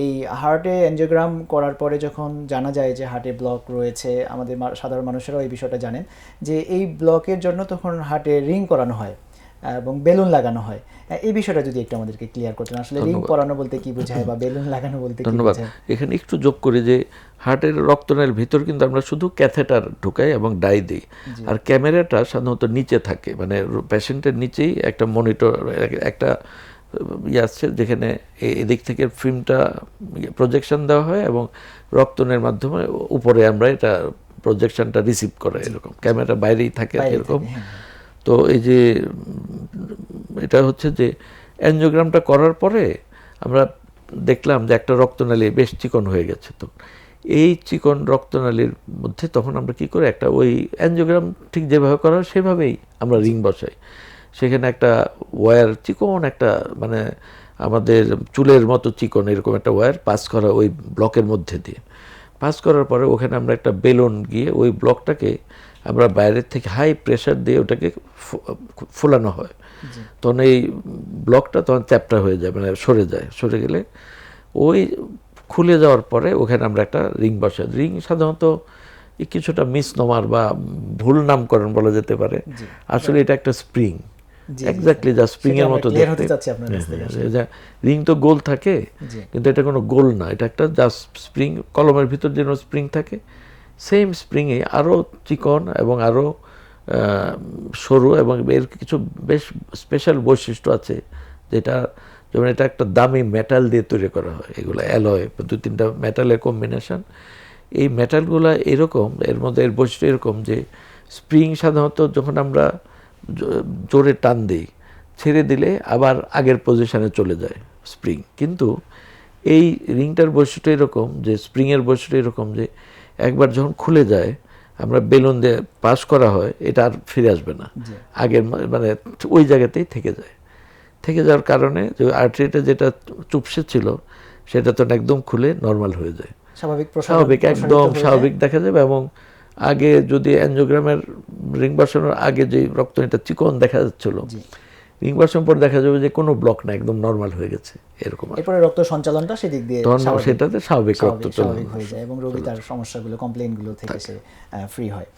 এই হার্টে এনজিওগ্রাম করার পরে যখন জানা যায় যে হার্টে ব্লক রয়েছে আমাদের সাধারণ মানুষেরাও এই বিষয়টা জানেন যে এই ব্লকের জন্য তখন হার্টে রিং করানো হয় এবং বেলুন লাগানো হয়। এই বিষয়টা যদি একটু আমাদেরকে ক্লিয়ার করতেন আসলে রিং পরানো বলতে কি বোঝায় বা বেলুন লাগানো বলতে কি ধন্যবাদ। বোঝায়? এখানে একটু যোগ করি যে হার্টের রক্তনালীর ভিতর কিন্তু আমরা শুধু ক্যাথেটার ঢুকাই এবং ডাই দিই। আর ক্যামেরাটা সাধারণত নিচে থাকে মানে পেশেন্টের নিচেই একটা মনিটর একটা ইয়ে আসছে যেখানে এদিক থেকে ফিল্মটা প্রজেকশন দেওয়া হয় এবং রক্তনের মাধ্যমে উপরে আমরা এটা প্রজেকশনটা রিসিভ করে এরকম। ক্যামেরা বাইরেই থাকে এরকম। হ্যাঁ, তো এই যে এটা হচ্ছে যে অ্যানজিওগ্রামটা করার পরে আমরা দেখলাম যে একটা রক্তনালী বেশ চিকন হয়ে গেছে তো। এই চিকন রক্তনালীর মধ্যে তখন আমরা কি করে একটা ওই অ্যানজিওগ্রাম ঠিক যেভাবে করা হয় সেভাবেই আমরা রিং বসাই। সেখানে একটা ওয়্যার চিকন একটা মানে আমাদের চুলের মতো চিকন এরকম একটা ওয়্যার পাস করা ওই ব্লকের মধ্যে দিয়ে। পাস করার পরে ওখানে আমরা একটা বেলুন গিয়ে ওই ব্লকটাকে আমরা বাইরের থেকে হাই প্রেশার দিয়ে ওটাকে ফোলানো হয়। তখন এই ব্লকটা তখন চ্যাপটা হয়ে যায় মানে সরে যায়। সরে গেলে ওই খুলে যাওয়ার পরে ওখানে আমরা একটা রিং বসাই। রিং সাধারণত কিছুটা মিসনমার বা ভুল নামকরণ বলা যেতে পারে। আসলে এটা একটা স্প্রিং এক্স্যাক্টলি যা স্প্রিং এর মতো দেখতে। থেকে হ্যাঁ, রিং তো গোল থাকে কিন্তু এটা কোনো গোল না এটা একটা জাস্ট স্প্রিং কলমের ভিতর যেন স্প্রিং থাকে সেম স্প্রিংয়ে আরও চিকন এবং আরও সরু এবং এর কিছু বেশ স্পেশাল বৈশিষ্ট্য আছে যেটা যেমন এটা একটা দামি মেটাল দিয়ে তৈরি করা হয় এগুলো অ্যালয় দু তিনটা মেটালের কম্বিনেশন এই মেটালগুলো এরকম এর মধ্যে এর বৈশিষ্ট্য এরকম যে স্প্রিং সাধারণত যখন আমরা জোরে টান দিই ছেড়ে দিলে আবার আগের পজিশনে চলে যায় স্প্রিং কিন্তু এই রিংটার বৈশিষ্ট্য এরকম যে স্প্রিংয়ের বৈশিষ্ট্য এরকম যে একবার যখন খুলে যায় আমরা বেলুন দিয়ে পাস করা হয় এটা আর ফিরে আসবে না। আগের মানে ওই জায়গাতেই থেকে যায়। থেকে যাওয়ার কারণে যে আর্টারিটা যেটা চুপসে ছিল সেটা তো একদম খুলে নর্মাল হয়ে যায়। স্বাভাবিক স্বাভাবিক একদম স্বাভাবিক দেখা যাবে এবং আগে যদি অ্যানজিওগ্রামের রিং বসানোর আগে যে রক্তনীটা চিকন দেখা যাচ্ছিল রিং বসানোর পর দেখা যাবে যে কোনো ব্লক না একদম নর্মাল হয়ে গেছে এরকম এরপরে রক্ত সঞ্চালনটা সেদিক দিয়ে সেটাতে স্বাভাবিক রক্ত স্বাভাবিক চলে হয়ে যায় এবং রোগী তার সমস্যাগুলো কমপ্লেইনগুলো থেকে সে ফ্রি হয়।